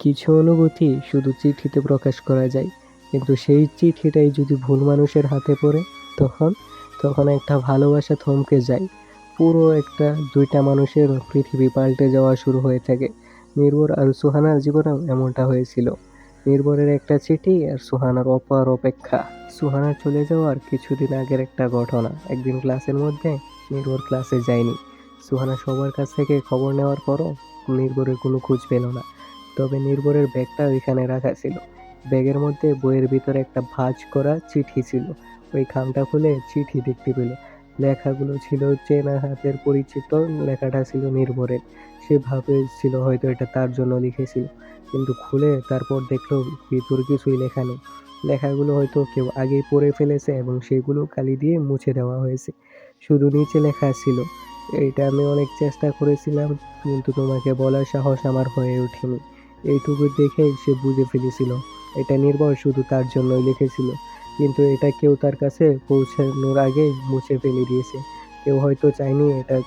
কিছু অনুভূতি শুধু চিঠিতে প্রকাশ করা যায়। কিন্তু সেই চিঠিটাই যদি ভুল মানুষের হাতে পড়ে, তখন তখন একটা ভালোবাসা থমকে যায়। পুরো একটা দুইটা মানুষের পৃথিবী পাল্টে যাওয়া শুরু হয়ে থাকে। নির্ভর আর সুহানার জীবনেও এমনটা হয়েছিল। নির্ভরের একটা চিঠি আর সুহানার অপার অপেক্ষা। সুহানার চলে যাওয়ার কিছুদিন আগের একটা ঘটনা। একদিন ক্লাসের মধ্যে নির্ভর ক্লাসে যায়নি। সুহানা সবার কাছ থেকে খবর নেওয়ার পরও নির্ভরের কোনো খোঁজ পেল না। তবে নির্ভরের ব্যাগটা ওইখানে রাখা ছিল। ব্যাগের মধ্যে বইয়ের ভিতরে একটা ভাঁজ করা চিঠি ছিল। ওই খামটা খুলে চিঠি দেখতে পেল। লেখাগুলো ছিল চেনা হাতের পরিচিত, লেখাটা ছিল নির্ভরের। সে ভাবেছিল হয়তো এটা তার জন্য লিখেছিল। কিন্তু খুলে তারপর দেখল ভিতর কিছুই লেখা নেই। লেখাগুলো হয়তো কেউ আগেই পড়ে ফেলেছে এবং সেগুলো কালি দিয়ে মুছে দেওয়া হয়েছে। শুধু নিচে লেখা ছিল। এইটা আমি অনেক চেষ্টা করেছিলাম, কিন্তু তোমাকে বলার সাহস আমার হয়ে ওঠেনি। এইটুকু দেখেই সে বুঝে ফেলেছিল। এটা নির্ভর শুধু তার জন্যই লিখেছিল। কিন্তু এটা কেউ তার কাছে পৌঁছানোর আগেই মুছে ফেলে দিয়েছে। কেউ হয়তো চায়নি এটা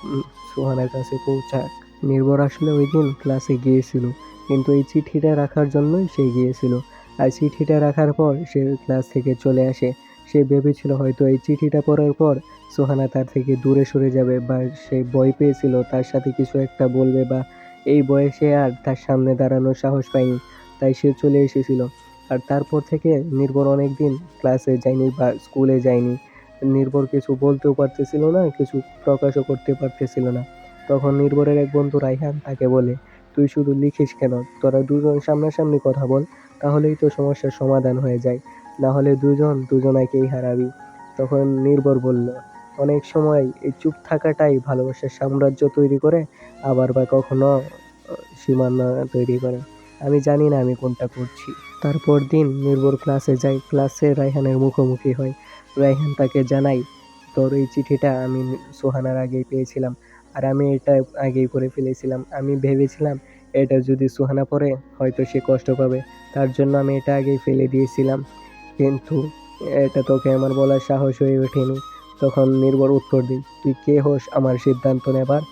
সুহানার কাছে পৌঁছাক। নির্ভর আসলে ওই দিন ক্লাসে গিয়েছিল। কিন্তু এই চিঠিটা রাখার জন্যই সে গিয়েছিল। আর চিঠিটা রাখার পর সে ক্লাস থেকে চলে আসে। সে ভেবেছিল হয়তো এই চিঠিটা পড়ার পর সোহানা তার থেকে দূরে সরে যাবে বা সে ভয় পেয়েছিল তার সাথে কিছু একটা বলবে বা এই বয়সে আর তার সামনে দাঁড়ানোর সাহস পায়নি তাই সে চলে এসেছিল। আর তারপর থেকে নির্ভর অনেক দিন ক্লাসে যায়নি বা স্কুলে যায়নি। নির্ভর কিছু বলতেও পারতেছিল না, কিছু প্রকাশও করতে পারতেছিল না। তখন নির্ভরের এক বন্ধু রাইহান তাকে বলে, তুই শুধু লিখিস কেন? তোরা দুজন সামনাসামনি কথা বল, তাহলেই তো সমস্যার সমাধান হয়ে যায়। না হলে দুজন দুজনাকেই হারাবি। তখন নির্ভর বলল অনেক সময় এই চুপ থাকাটাই ভালোবাসার সাম্রাজ্য তৈরি করে, আবার বা কখনো সীমানা তৈরি করে। আমি জানি না আমি কোনটা করছি। তারপর দিন নির্ভর ক্লাসে যাই। ক্লাসে রায়হানের মুখোমুখি হয় রায়হান তাকে জানাই, তোর এই চিঠিটা আমি সোহানার আগেই পেয়েছিলাম। আর আমি এটা আগেই করে ফেলেছিলাম। আমি ভেবেছিলাম এটা যদি সুহানা পড়ে, হয়তো সে কষ্ট পাবে। তার জন্য আমি এটা আগেই ফেলে দিয়েছিলাম। কিন্তু এটা তোকে আমার বলার সাহস হয়ে ওঠেনি। তখন নির্ভর উত্তর দিই তুই কে হোস আমার সিদ্ধান্ত নেবার?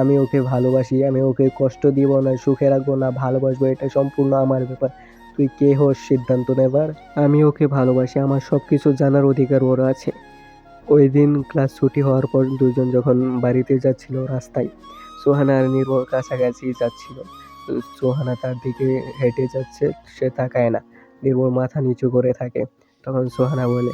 আমি ওকে ভালোবাসি, আমি ওকে কষ্ট দিব না, সুখে রাখব না, ভালোবাসবো, এটা সম্পূর্ণ আমার ব্যাপার। তুই কে হোস সিদ্ধান্ত নেবার? আমি ওকে ভালোবাসি, আমার সব কিছু জানার অধিকার ওর আছে। ওই দিন ক্লাস ছুটি হওয়ার পর দুজন যখন বাড়িতে যাচ্ছিল রাস্তায়, সোহানা আর নির্ভর কাছাকাছি যাচ্ছিল। সোহানা তার দিকে হেঁটে যাচ্ছে, সে তাকায় না। নির্ভর মাথা নিচু করে থাকে। তখন সোহানা বলে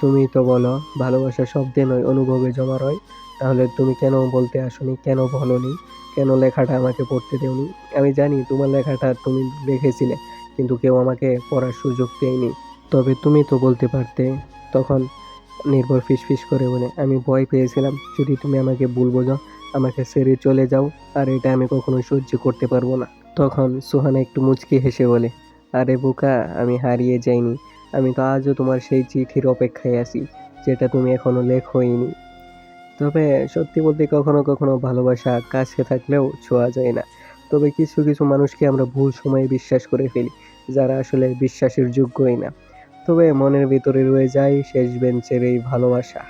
তুমি তো বলো, ভালোবাসা শব্দে নয়, অনুভবে জমা রয়। তাহলে তুমি কেন বলতে আসোনি, কেন বলনি, কেন লেখাটা আমাকে পড়তে দেওনি? আমি জানি তোমার লেখাটা তুমি লিখেছিলে, কিন্তু কেউ আমাকে পড়ার সুযোগ দেয়নি। তবে তুমি তো বলতে পারতে। তখন নির্ভর ফিসফিস করে বলে, আমি ভয় পেয়েছিলাম, যদি তুমি আমাকে ভুল বোঝো, আমাকে ছেড়ে চলে যাও, আর এটা আমি কখনো সহ্য করতে পারব না। তখন সুহানা একটু মুচকি হেসে বলে, আরে বোকা, আমি হারিয়ে যাইনি। আমি তো আজও তোমার সেই চিঠির অপেক্ষায় আছি, যেটা তুমি এখনও লেখোইনি। তবে সত্যি বলতে কখনো কখনো ভালোবাসা কাছে থাকলেও ছোঁয়া যায় না। তবে কিছু কিছু মানুষকে আমরা ভুল সময়ে বিশ্বাস করে ফেলি, যারা আসলে বিশ্বাসের যোগ্যই না। তবে মনের ভিতরে রয়ে যায় শেষ বেঞ্চের এই ভালোবাসা।